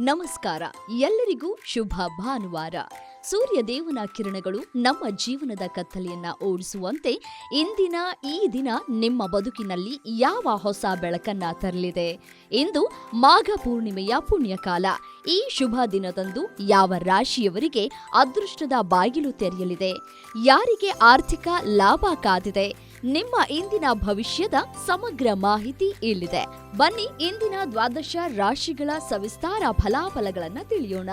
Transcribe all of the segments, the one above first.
ನಮಸ್ಕಾರ. ಎಲ್ಲರಿಗೂ ಶುಭ ಭಾನುವಾರ. ಸೂರ್ಯದೇವನ ಕಿರಣಗಳು ನಮ್ಮ ಜೀವನದ ಕತ್ತಲೆಯನ್ನ ಓಡಿಸುವಂತೆ ಇಂದಿನ ಈ ದಿನ ನಿಮ್ಮ ಬದುಕಿನಲ್ಲಿ ಯಾವ ಹೊಸ ಬೆಳಕನ್ನ ತರಲಿದೆ ಇಂದು ಮಾಘ ಪೂರ್ಣಿಮೆಯ ಪುಣ್ಯಕಾಲ. ಈ ಶುಭ ದಿನದಂದು ಯಾವ ರಾಶಿಯವರಿಗೆ ಅದೃಷ್ಟದ ಬಾಗಿಲು ತೆರೆಯಲಿದೆ? ಯಾರಿಗೆ ಆರ್ಥಿಕ ಲಾಭ ಕಾದಿದೆ? ನಿಮ್ಮ ಇಂದಿನ ಭವಿಷ್ಯದ ಸಮಗ್ರ ಮಾಹಿತಿ ಇಲ್ಲಿದೆ. ಬನ್ನಿ ಇಂದಿನ ದ್ವಾದಶ ರಾಶಿಗಳ ಸವಿಸ್ತಾರ ಫಲಾಫಲಗಳನ್ನು ತಿಳಿಯೋಣ.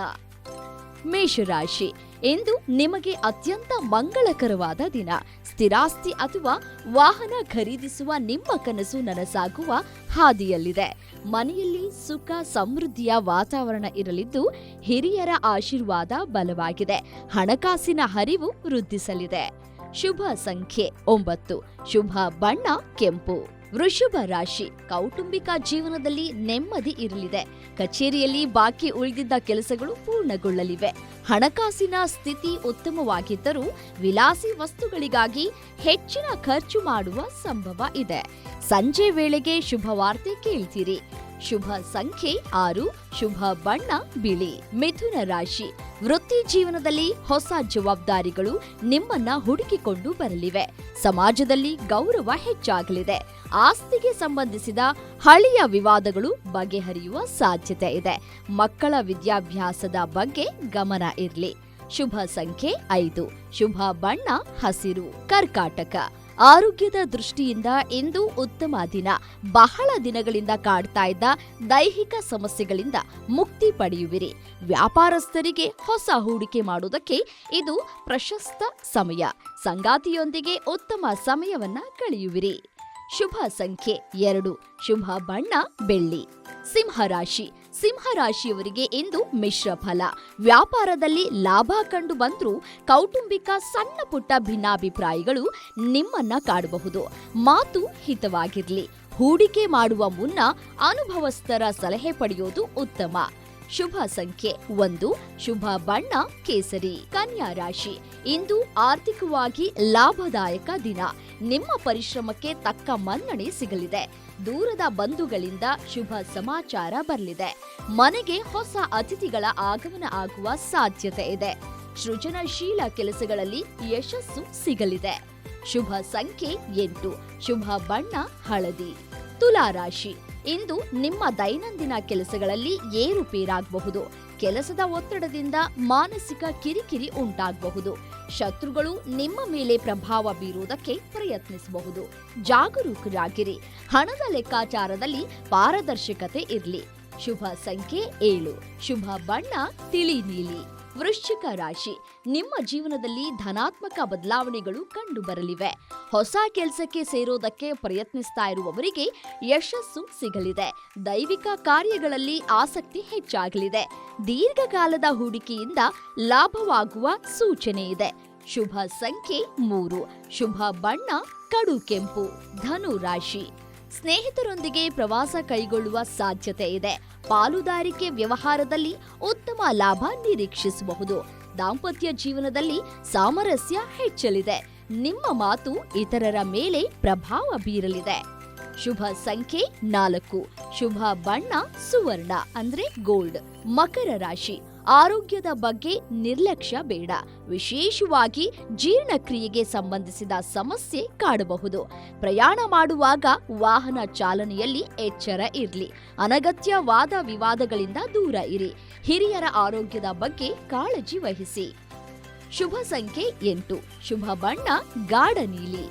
ಮೇಷರಾಶಿ, ಇಂದು ನಿಮಗೆ ಅತ್ಯಂತ ಮಂಗಳಕರವಾದ ದಿನ. ಸ್ಥಿರಾಸ್ತಿ ಅಥವಾ ವಾಹನ ಖರೀದಿಸುವ ನಿಮ್ಮ ಕನಸು ನನಸಾಗುವ ಹಾದಿಯಲ್ಲಿದೆ. ಮನೆಯಲ್ಲಿ ಸುಖ, ಸಮೃದ್ಧಿಯ ವಾತಾವರಣ ಇರಲಿದ್ದು ಹಿರಿಯರ ಆಶೀರ್ವಾದ ಬಲವಾಗಿದೆ. ಹಣಕಾಸಿನ ಹರಿವು ವೃದ್ಧಿಸಲಿದೆ. ಶುಭ ಸಂಖ್ಯೆ ಒಂಬತ್ತು. ಶುಭ ಬಣ್ಣ ಕೆಂಪು. ವೃಷಭ ರಾಶಿ ಕೌಟುಂಬಿಕ ಜೀವನದಲ್ಲಿ ನೆಮ್ಮದಿ ಇರಲಿದೆ. ಕಚೇರಿಯಲ್ಲಿ ಬಾಕಿ ಉಳಿದಿದ್ದ ಕೆಲಸಗಳು ಪೂರ್ಣಗೊಳ್ಳಲಿವೆ. ಹಣಕಾಸಿನ ಸ್ಥಿತಿ ಉತ್ತಮವಾಗಿದ್ದರೂ ವಿಲಾಸಿ ವಸ್ತುಗಳಿಗಾಗಿ ಹೆಚ್ಚಿನ ಖರ್ಚು ಮಾಡುವ ಸಂಭವ ಇದೆ. ಸಂಜೆ ವೇಳೆಗೆ ಶುಭ ವಾರ್ತೆ ಕೇಳ್ತೀರಿ. ಶುಭ ಸಂಖ್ಯೆ ಆರು, ಶುಭ ಬಣ್ಣ, ಬಿಳಿ. ಮಿಥುನ ರಾಶಿ ವೃತ್ತಿ ಜೀವನದಲ್ಲಿ ಹೊಸ ಜವಾಬ್ದಾರಿಗಳು ನಿಮ್ಮನ್ನ ಹುಡುಕಿಕೊಂಡು ಬರಲಿವೆ. ಸಮಾಜದಲ್ಲಿ ಗೌರವ ಹೆಚ್ಚಾಗಲಿದೆ. ಆಸ್ತಿಗೆ ಸಂಬಂಧಿಸಿದ ಹಳೆಯ ವಿವಾದಗಳು ಬಗೆಹರಿಯುವ ಸಾಧ್ಯತೆ ಇದೆ. ಮಕ್ಕಳ ವಿದ್ಯಾಭ್ಯಾಸದ ಬಗ್ಗೆ ಗಮನ ಇರಲಿ. ಶುಭ ಸಂಖ್ಯೆ ಐದು. ಶುಭ ಬಣ್ಣ, ಹಸಿರು. ಕರ್ಕಾಟಕ. ಆರೋಗ್ಯದ ದೃಷ್ಟಿಯಿಂದ ಇಂದು ಉತ್ತಮ ದಿನ. ಬಹಳ ದಿನಗಳಿಂದ ಕಾಡ್ತಾ ಇದ್ದ ದೈಹಿಕ ಸಮಸ್ಯೆಗಳಿಂದ ಮುಕ್ತಿ ಪಡೆಯುವಿರಿ. ವ್ಯಾಪಾರಸ್ಥರಿಗೆ ಹೊಸ ಹೂಡಿಕೆ ಮಾಡುವುದಕ್ಕೆ ಇದು ಪ್ರಶಸ್ತ ಸಮಯ. ಸಂಗಾತಿಯೊಂದಿಗೆ ಉತ್ತಮ ಸಮಯವನ್ನ ಕಳೆಯುವಿರಿ. ಶುಭ ಸಂಖ್ಯೆ ಎರಡು, ಶುಭ ಬಣ್ಣ, ಬೆಳ್ಳಿ. ಸಿಂಹರಾಶಿ ಸಿಂಹರಾಶಿಯವರಿಗೆ ಇಂದು ಮಿಶ್ರ ಫಲ. ವ್ಯಾಪಾರದಲ್ಲಿ ಲಾಭ ಕಂಡು ಬಂದರೂ ಕೌಟುಂಬಿಕ ಸಣ್ಣ ಪುಟ್ಟ ಭಿನ್ನಾಭಿಪ್ರಾಯಗಳು ನಿಮ್ಮನ್ನ ಕಾಡಬಹುದು. ಮಾತು ಹಿತವಾಗಿರಲಿ. ಹೂಡಿಕೆ ಮಾಡುವ ಮುನ್ನ ಅನುಭವಸ್ಥರ ಸಲಹೆ ಪಡೆಯೋದು ಉತ್ತಮ. ಶುಭ ಸಂಖ್ಯೆ ಒಂದು, ಶುಭ ಬಣ್ಣ, ಕೇಸರಿ. ಕನ್ಯಾ ರಾಶಿ, ಇಂದು ಆರ್ಥಿಕವಾಗಿ ಲಾಭದಾಯಕ ದಿನ. ನಿಮ್ಮ ಪರಿಶ್ರಮಕ್ಕೆ ತಕ್ಕ ಮನ್ನಣೆ ಸಿಗಲಿದೆ. ದೂರದ ಬಂಧುಗಳಿಂದ ಶುಭ ಸಮಾಚಾರ ಬರಲಿದೆ. ಮನೆಗೆ ಹೊಸ ಅತಿಥಿಗಳ ಆಗಮನ ಆಗುವ ಸಾಧ್ಯತೆ ಇದೆ. ಸೃಜನಶೀಲ ಕೆಲಸಗಳಲ್ಲಿ ಯಶಸ್ಸು ಸಿಗಲಿದೆ. ಶುಭ ಸಂಖ್ಯೆ ಎಂಟು, ಶುಭ ಬಣ್ಣ, ಹಳದಿ. ತುಲಾ ರಾಶಿ ಇಂದು ನಿಮ್ಮ ದೈನಂದಿನ ಕೆಲಸಗಳಲ್ಲಿ ಏರುಪೇರಾಗಬಹುದು. ಕೆಲಸದ ಒತ್ತಡದಿಂದ ಮಾನಸಿಕ ಕಿರಿಕಿರಿ ಉಂಟಾಗಬಹುದು. ಶತ್ರುಗಳು ನಿಮ್ಮ ಮೇಲೆ ಪ್ರಭಾವ ಬೀರುವುದಕ್ಕೆ ಪ್ರಯತ್ನಿಸಬಹುದು. ಜಾಗರೂಕರಾಗಿರಿ. ಹಣದ ಲೆಕ್ಕಾಚಾರದಲ್ಲಿ ಪಾರದರ್ಶಕತೆ ಇರಲಿ. ಶುಭ ಸಂಖ್ಯೆ ಏಳು. ಶುಭ ಬಣ್ಣ, ತಿಳಿ ನೀಲಿ. ವೃಶ್ಚಿಕ ರಾಶಿ. ನಿಮ್ಮ ಜೀವನದಲ್ಲಿ ಧನಾತ್ಮಕ ಬದಲಾವಣೆಗಳು ಕಂಡು ಬರಲಿವೆ ಹೊಸ ಕೆಲಸಕ್ಕೆ ಸೇರೋದಕ್ಕೆ ಪ್ರಯತ್ನಿಸ್ತಾ ಇರುವವರಿಗೆ ಯಶಸ್ಸು ಸಿಗಲಿದೆ. ದೈವಿಕ ಕಾರ್ಯಗಳಲ್ಲಿ ಆಸಕ್ತಿ ಹೆಚ್ಚಾಗಲಿದೆ. ದೀರ್ಘಕಾಲದ ಹೂಡಿಕೆಯಿಂದ ಲಾಭವಾಗುವ ಸೂಚನೆ ಇದೆ. ಶುಭ ಸಂಖ್ಯೆ ಮೂರು. ಶುಭ ಬಣ್ಣ ಕಡು ಕೆಂಪು. ಧನು ರಾಶಿ ಸ್ನೇಹಿತರೊಂದಿಗೆ ಪ್ರವಾಸ ಕೈಗೊಳ್ಳುವ ಸಾಧ್ಯತೆ ಇದೆ. ಪಾಲುದಾರಿಕೆ ವ್ಯವಹಾರದಲ್ಲಿ ಉತ್ತಮ ಲಾಭ ನಿರೀಕ್ಷಿಸಬಹುದು. ದಾಂಪತ್ಯ ಜೀವನದಲ್ಲಿ ಸಾಮರಸ್ಯ ಹೆಚ್ಚಲಿದೆ. ನಿಮ್ಮ ಮಾತು ಇತರರ ಮೇಲೆ ಪ್ರಭಾವ ಬೀರಲಿದೆ. ಶುಭ ಸಂಖ್ಯೆ ನಾಲ್ಕು. ಶುಭ ಬಣ್ಣ ಸುವರ್ಣ ಅಂದ್ರೆ ಗೋಲ್ಡ್. ಮಕರ ರಾಶಿ. ಆರೋಗ್ಯದ ಬಗ್ಗೆ ನಿರ್ಲಕ್ಷ್ಯ ಬೇಡ. ವಿಶೇಷವಾಗಿ ಜೀರ್ಣಕ್ರಿಯೆಗೆ ಸಂಬಂಧಿಸಿದ ಸಮಸ್ಯೆ ಕಾಡಬಹುದು. ಪ್ರಯಾಣ ಮಾಡುವಾಗ ವಾಹನ ಚಾಲನೆಯಲ್ಲಿ ಎಚ್ಚರ ಇರಲಿ. ಅನಗತ್ಯ ವಾದ ವಿವಾದಗಳಿಂದ ದೂರ ಇರಿ. ಹಿರಿಯರ ಆರೋಗ್ಯದ ಬಗ್ಗೆ ಕಾಳಜಿ ವಹಿಸಿ. ಶುಭ ಸಂಖ್ಯೆ ಎಂಟು. ಶುಭ ಬಣ್ಣ, ಗಾಢ ನೀಲಿ.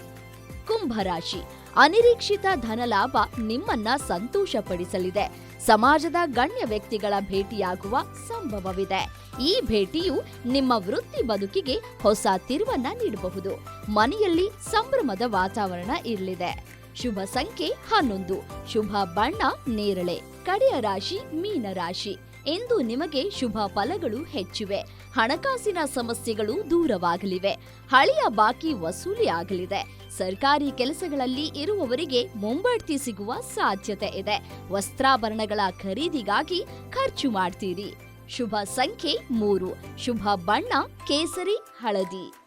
ಕುಂಭರಾಶಿ ಅನಿರೀಕ್ಷಿತ ಧನಲಾಭ ನಿಮ್ಮನ್ನ ಸಂತೋಷಪಡಿಸಲಿದೆ. ಸಮಾಜದ ಗಣ್ಯ ವ್ಯಕ್ತಿಗಳ ಭೇಟಿಯಾಗುವ ಸಂಭವವಿದೆ. ಈ ಭೇಟಿಯು ನಿಮ್ಮ ವೃತ್ತಿ ಬದುಕಿಗೆ ಹೊಸ ತಿರುವನ್ನ ನೀಡಬಹುದು. ಮನೆಯಲ್ಲಿ ಸಂಭ್ರಮದ ವಾತಾವರಣ ಇರಲಿದೆ. ಶುಭ ಸಂಖ್ಯೆ ಹನ್ನೊಂದು. ಶುಭ ಬಣ್ಣ ನೇರಳೆ. ಕಡೆಯ ರಾಶಿ ಮೀನ ಇಂದು ನಿಮಗೆ ಶುಭ ಫಲಗಳು ಹೆಚ್ಚಿವೆ. ಹಣಕಾಸಿನ ಸಮಸ್ಯೆಗಳು ದೂರವಾಗಲಿವೆ. ಹಳೆಯ ಬಾಕಿ ವಸೂಲಿ ಆಗಲಿದೆ. ಸರ್ಕಾರಿ ಕೆಲಸಗಳಲ್ಲಿ ಇರುವವರಿಗೆ ಮುಂಬಡ್ತಿ ಸಿಗುವ ಸಾಧ್ಯತೆ ಇದೆ. ವಸ್ತ್ರಾಭರಣಗಳ ಖರೀದಿಗಾಗಿ ಖರ್ಚು ಮಾಡ್ತೀರಿ. ಶುಭ ಸಂಖ್ಯೆ ಮೂರು. ಶುಭ ಬಣ್ಣ, ಕೇಸರಿ, ಹಳದಿ.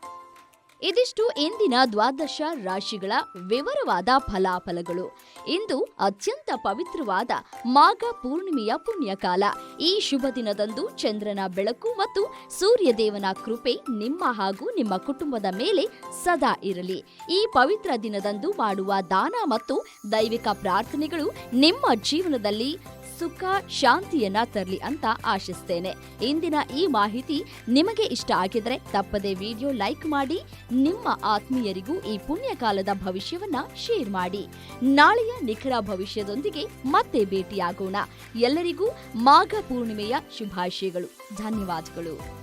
ಇದಿಷ್ಟು ಇಂದಿನ ದ್ವಾದಶ ರಾಶಿಗಳ ವಿವರವಾದ ಫಲಾಫಲಗಳು. ಇಂದು ಅತ್ಯಂತ ಪವಿತ್ರವಾದ ಮಾಘ ಪೂರ್ಣಿಮೆಯ ಪುಣ್ಯಕಾಲ. ಈ ಶುಭ ದಿನದಂದು ಚಂದ್ರನ ಬೆಳಕು ಮತ್ತು ಸೂರ್ಯದೇವನ ಕೃಪೆ ನಿಮ್ಮ ಹಾಗೂ ನಿಮ್ಮ ಕುಟುಂಬದ ಮೇಲೆ ಸದಾ ಇರಲಿ. ಈ ಪವಿತ್ರ ದಿನದಂದು ಮಾಡುವ ದಾನ ಮತ್ತು ದೈವಿಕ ಪ್ರಾರ್ಥನೆಗಳು ನಿಮ್ಮ ಜೀವನದಲ್ಲಿ ಸುಖ, ಶಾಂತಿಯನ್ನ ತರಲಿ ಅಂತ ಆಶಿಸ್ತೇನೆ. ಇಂದಿನ ಈ ಮಾಹಿತಿ ನಿಮಗೆ ಇಷ್ಟ ಆಗಿದ್ರೆ ತಪ್ಪದೆ ವಿಡಿಯೋ ಲೈಕ್ ಮಾಡಿ, ನಿಮ್ಮ ಆತ್ಮೀಯರಿಗೂ ಈ ಪುಣ್ಯಕಾಲದ ಭವಿಷ್ಯವನ್ನ ಶೇರ್ ಮಾಡಿ. ನಾಳೆಯ ನಿಖರ ಭವಿಷ್ಯದೊಂದಿಗೆ ಮತ್ತೆ ಭೇಟಿಯಾಗೋಣ. ಎಲ್ಲರಿಗೂ ಮಾಘ ಪೂರ್ಣಿಮೆಯ ಶುಭಾಶಯಗಳು. ಧನ್ಯವಾದಗಳು.